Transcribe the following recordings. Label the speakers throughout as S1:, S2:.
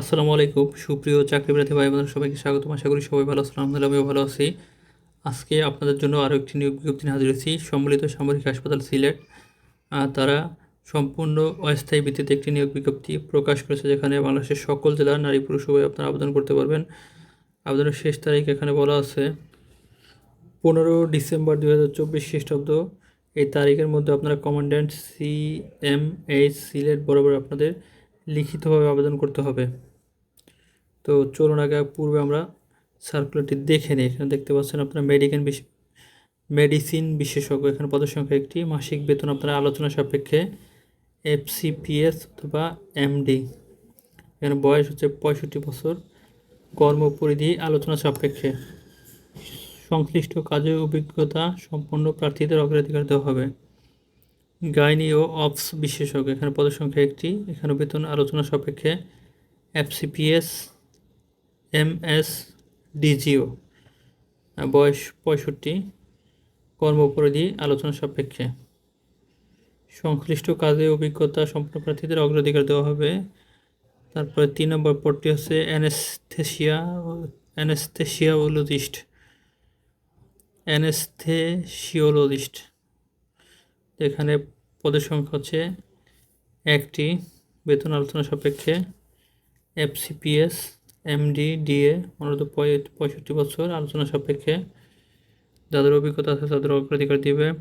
S1: আসসালামু আলাইকুম। সুপ্রিয় চাকরি প্রার্থী ভাই বোনেরা সবাইকে স্বাগতম। আশা করি সবাই ভালো আছেন, আলহামদুলিল্লাহ আমিও ভালো আছি। আজকে আপনাদের জন্য আরও একটি নিয়োগ বিজ্ঞপ্তি হাজির হয়েছি। সম্মিলিত সামরিক হাসপাতাল সিলেট। তারা সম্পূর্ণ অস্থায়ী ভিত্তিতে একটি নিয়োগ বিজ্ঞপ্তি প্রকাশ করেছে, যেখানে বাংলাদেশের সকল জেলার নারী পুরুষ উভয় আপনারা আবেদন করতে পারবেন। আবেদনের শেষ তারিখ এখানে বলা আছে, পনেরো ডিসেম্বর দু হাজার চব্বিশ খ্রিস্টাব্দ। এই তারিখের মধ্যে আপনারা commandant C M H Sylhet বরাবর আপনাদের লিখিতভাবে আবেদন করতে হবে। তো চলুন আগে পূর্বে আমরা সার্কুলারটি দেখে নিই। এখানে দেখতে পাচ্ছেন আপনারা মেডিকেল মেডিসিন বিশেষজ্ঞ। এখানে পদের সংখ্যা একটি, মাসিক বেতন আপনারা আলোচনা সাপেক্ষে এফসিপিএস অথবা এমডি এখানে বয়স হচ্ছে পঁয়ষট্টি বছর, কর্মপরিধি আলোচনা সাপেক্ষে। সংশ্লিষ্ট কাজের অভিজ্ঞতা সম্পন্ন প্রার্থীদের অগ্রাধিকার দেওয়া হবে। গাইনি ও অপস বিশেষজ্ঞ। এখানে পদের সংখ্যা একটি। এখানে বেতন আলোচনা সাপেক্ষে এফসিপিএস এম এস ডিজিও বয়স পঁয়ষট্টি। কর্মপরিধি আলোচনা সাপেক্ষে। সংশ্লিষ্ট কাজে অভিজ্ঞতা সম্পন্ন প্রার্থীদের অগ্রাধিকার দেওয়া হবে। তারপরে তিন নম্বর পদটি হচ্ছে অ্যানেস্থেশিয়া, অ্যানেস্থেশিয়াওলজিস্ট। অ্যানেস্থেশিওলজিস্ট। এখানে পদের সংখ্যা হচ্ছে একটি, বেতন আলোচনা সাপেক্ষে এফসিপিএস, এমডি, ডিএ পঁয়- পঁয়ষট্টি বছর, আলোচনা সাপেক্ষে যাদের অভিজ্ঞতা আছে তাদের অগ্রাধিকার দিবে।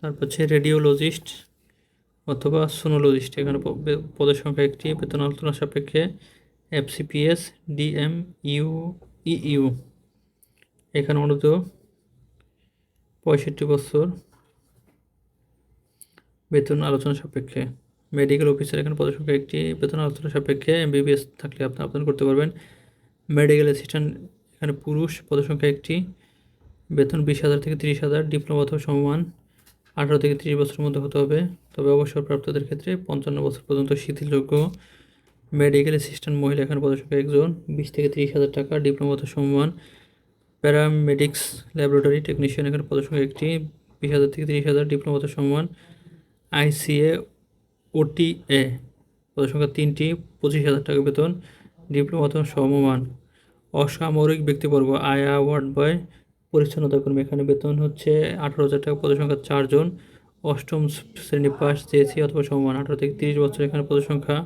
S1: তারপর হচ্ছে রেডিওলজিস্ট অথবা সোনোলজিস্ট, এখানে পদের সংখ্যা একটি, বেতন আলোচনা সাপেক্ষে এফসিপিএস ডিএম ইউ ইউ এখানে অনূর্ধ্ব পঁয়ষট্টি বছর বেতন আলোচনা সাপেক্ষে। মেডিকেল অফিসার এখানে পদের সংখ্যা একটি, বেতন আলোচনা সাপেক্ষে এমবিবিএস থাকলে আপনি আবেদন করতে পারবেন। মেডিকেল অ্যাসিস্ট্যান্ট এখানে পুরুষ পদের সংখ্যা একটি, বেতন বিশ হাজার থেকে তিরিশ হাজার, ডিপ্লোমা অথবা সমমান, আঠারো থেকে তিরিশ বছরের মধ্যে হতে হবে। তবে অবসরপ্রাপ্তদের ক্ষেত্রে পঞ্চান্ন বছর পর্যন্ত শিথিলযোগ্য। মেডিকেল অ্যাসিস্ট্যান্ট মহিলা এখানে পদের সংখ্যা একজন, বিশ থেকে তিরিশ হাজার টাকা, ডিপ্লোমা অথবা সমমান। প্যারামেডিক্স ল্যাবরেটরি টেকনিশিয়ান এখানে পদের সংখ্যা একটি, বিশ হাজার থেকে তিরিশ হাজার, ডিপ্লোমা অথবা সমমান। আইসিএ, ওটিএ পদের সংখ্যা তিনটি, পঁচিশ হাজার টাকা বেতন, ডিপ্লোমা অথবা সমমান অসামরিক ব্যক্তিবর্গ, আয়া ওয়ার্ড বয়, পরিচ্ছন্নতা কর্মী। এখানে বেতন হচ্ছে আঠারো হাজার টাকা, পদের সংখ্যা চারজন অষ্টম শ্রেণি পাস চেয়েছি অথবা সমমান আঠারো থেকে তিরিশ বছর এখানে পদের সংখ্যা।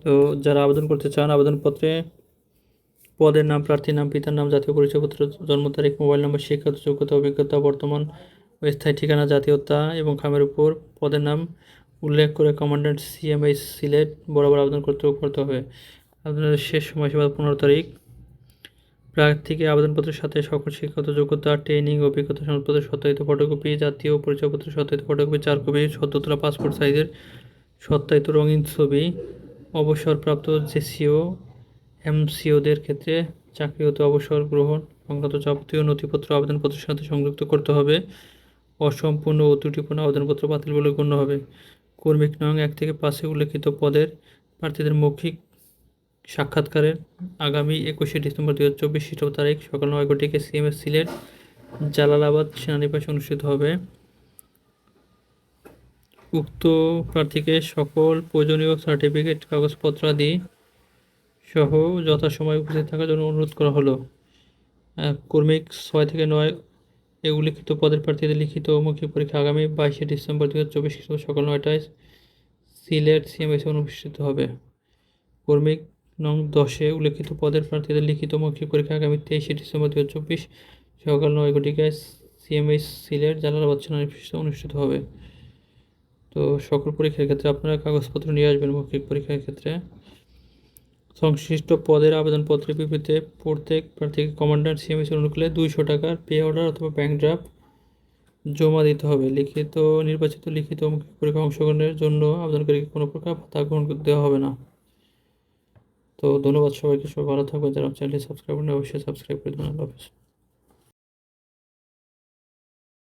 S1: তো যারা আবেদন করতে চান, আবেদনপত্রে পদের নাম, প্রার্থীর নাম, পিতার নাম, জাতীয় পরিচয়পত্র, জন্ম তারিখ, মোবাইল নম্বর, শিক্ষাগত যোগ্যতা, অভিজ্ঞতা, বর্তমান স্থায়ী ঠিকানা, জাতীয়তা এবং খামের উপর পদের নাম উল্লেখ করে কমান্ড্যান্ট সিএমএইচ সিলেট বরাবর আবেদন করতে করতে হবে। আবেদনের শেষ সময়সীমা পনেরো তারিখ। প্রার্থীকে আবেদনপত্রের সাথে সকল শিক্ষাগত যোগ্যতা, ট্রেনিং, অভিজ্ঞতা সনদপত্রের সত্যায়িত ফটোকপি, জাতীয় পরিচয়পত্র, সত্যায়িত ফটোকপি চার কপি সদ্যতলা পাসপোর্ট সাইজের সত্যায়িত রঙিন ছবি, অবসরপ্রাপ্ত জেসিও, এমসিওদের ক্ষেত্রে চাকরিগত অবসর গ্রহণ সংক্রান্ত যাবতীয় নথিপত্র আবেদনপত্রের সাথে সংযুক্ত করতে হবে। অসম্পূর্ণ ও ত্রুটিপূর্ণ আবেদনপত্র বাতিল বলে গণ্য হবে। কর্মিক নং এক থেকে পাঁচে উল্লেখিত পদের প্রার্থীদের মৌখিক সাক্ষাৎকারের আগামী একুশে ডিসেম্বর দু হাজার তারিখ সকাল নয় ঘটিকে সিএমএস সিলেট জালালাবাদ সেনানিবাসে অনুষ্ঠিত হবে। উক্ত প্রার্থীকে সকল প্রয়োজনীয় সার্টিফিকেট, কাগজপত্র আদি সহ যথাসময়ে উপস্থিত থাকার জন্য অনুরোধ করা হলো। কর্মিক ছয় থেকে নয় এ উল্লিখিত পদের প্রার্থীদের লিখিত ও মৌখিক পরীক্ষা আগামী বাইশে ডিসেম্বর দু হাজার চব্বিশ খ্রিস্টাব্দ সকাল নয়টায় সিলেট সিএমএসে অনুষ্ঠিত হবে। কর্মিক নং দশে উল্লেখিত পদের প্রার্থীদের লিখিত মৌখিক পরীক্ষা আগামী তেইশে ডিসেম্বর দু হাজার চব্বিশ সকাল নয় ঘটিকায় সিএমএস সিলেট, জালালাবাদ সেনানিবাসে অনুষ্ঠিত হবে। তো সকল পরীক্ষার ক্ষেত্রে আপনারা কাগজপত্র নিয়ে আসবেন মৌখিক পরীক্ষার ক্ষেত্রে। সংশ্লিষ্ট পদের আবেদনপত্রের বিপরীতে প্রত্যেক প্রার্থীকে কমান্ডার সিএমএস অনুকূলে দুইশো টাকার পে অর্ডার অথবা ব্যাংক ড্রাফট জমা দিতে হবে। লিখিত, নির্বাচিত, লিখিত পরীক্ষা অংশগ্রহণের জন্য আবেদনকারীকে কোনো প্রকার ভাতা গ্রহণ দেওয়া হবে না। তো ধন্যবাদ সবাইকে, সবাই ভালো থাকবেন। যারা চ্যানেলটি সাবস্ক্রাইব করেন অবশ্যই সাবস্ক্রাইব করে দেবেন। আল্লাহ হাফিজ।